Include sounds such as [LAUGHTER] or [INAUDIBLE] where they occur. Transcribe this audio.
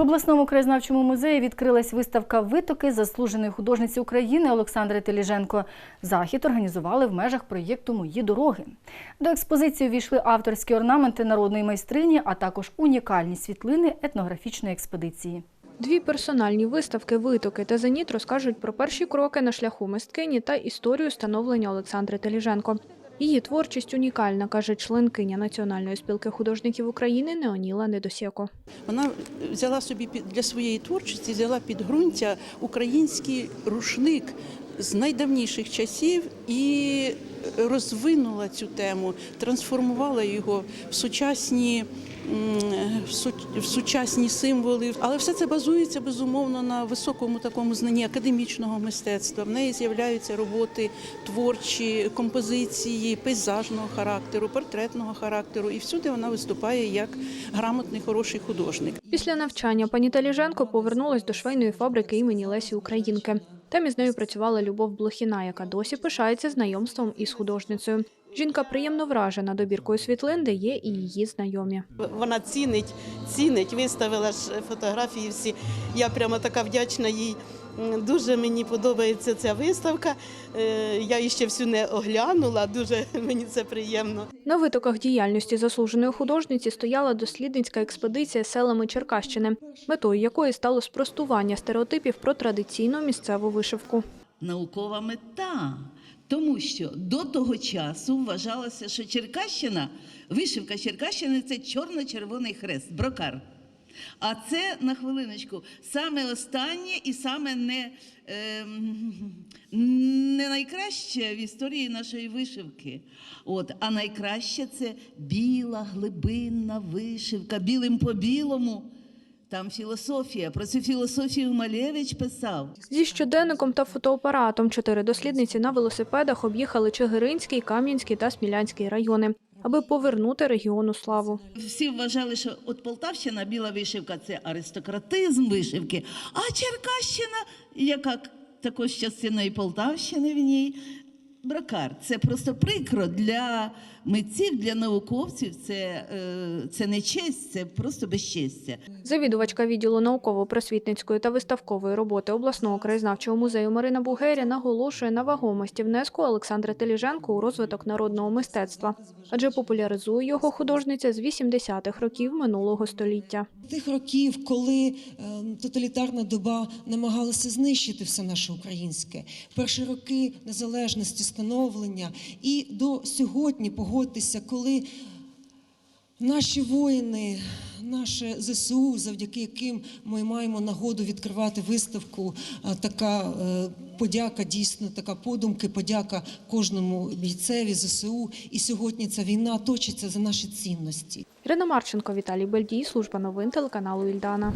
В обласному краєзнавчому музеї відкрилась виставка Витоки заслуженої художниці України Олександри Теліженко. Захід організували в межах проєкту Мої дороги. До експозиції увійшли авторські орнаменти народної майстрині, а також унікальні світлини етнографічної експедиції. Дві персональні виставки «Витоки» та «Зеніт» розкажуть про перші кроки на шляху мисткині та історію становлення Олександри Теліженко. Її творчість унікальна, каже членкиня Національної спілки художників України Неоніла Недосєко. Вона взяла собі для своєї творчості, взяла підґрунтя український рушник з найдавніших часів і розвинула цю тему, трансформувала його в сучасні. В сучасні символи, але все це базується безумовно на високому такому знанні академічного мистецтва. В неї з'являються роботи творчі, композиції, пейзажного характеру, портретного характеру, і всюди вона виступає як грамотний хороший художник. Після навчання пані Теліженко повернулась до швейної фабрики імені Лесі Українки. Там із нею працювала Любов Блохіна, яка досі пишається знайомством із художницею. Жінка приємно вражена добіркою світлин, де є і її знайомі. Вона цінить, цінить, виставила ж фотографії всі. Я прямо така вдячна їй. Дуже мені подобається ця виставка. Е, Я її ще всю не оглянула, дуже [LAUGHS] мені це приємно. На витоках діяльності заслуженої художниці стояла дослідницька експедиція селами Черкащини, метою якої стало спростування стереотипів про традиційну місцеву вишивку. наукова мета. Тому що до того часу вважалося, що Черкащина, вишивка Черкащини це чорно-червоний хрест, брокар. А це на хвилиночку саме останнє і саме не, ем, не найкраще в історії нашої вишивки. От, а найкраще це біла глибинна вишивка, білим по білому. Там філософія. Про цю філософію Малевич писав. Зі щоденником та фотоапаратом чотири дослідниці на велосипедах об'їхали Чигиринський, Кам'янський та Смілянський райони, аби повернути регіону славу. Всі вважали, що от Полтавщина, біла вишивка це аристократизм вишивки, а Черкащина, яка також частина і Полтавщини в ній. Бракар, це просто прикро для митців, для науковців. Це, е, це не честь, це просто безчестя. Завідувачка відділу науково-просвітницької та виставкової роботи обласного краєзнавчого музею Марина Бугеря наголошує на вагомості внеску Олександра Теліженко у розвиток народного мистецтва, адже популяризує його художниця з 80-х років минулого століття. Тих років, коли е, тоталітарна доба намагалася знищити все наше українське, перші роки незалежності, становлення, і до сьогодні погодьтеся, коли наші воїни, наше ЗСУ, завдяки яким ми маємо нагоду відкривати виставку, е, така е, подяка, дійсно така подумки, подяка кожному бійцеві ЗСУ. І сьогодні ця війна точиться за наші цінності. Ірина Марченко, Віталій Бельдій, служба новин телеканалу Ільдана.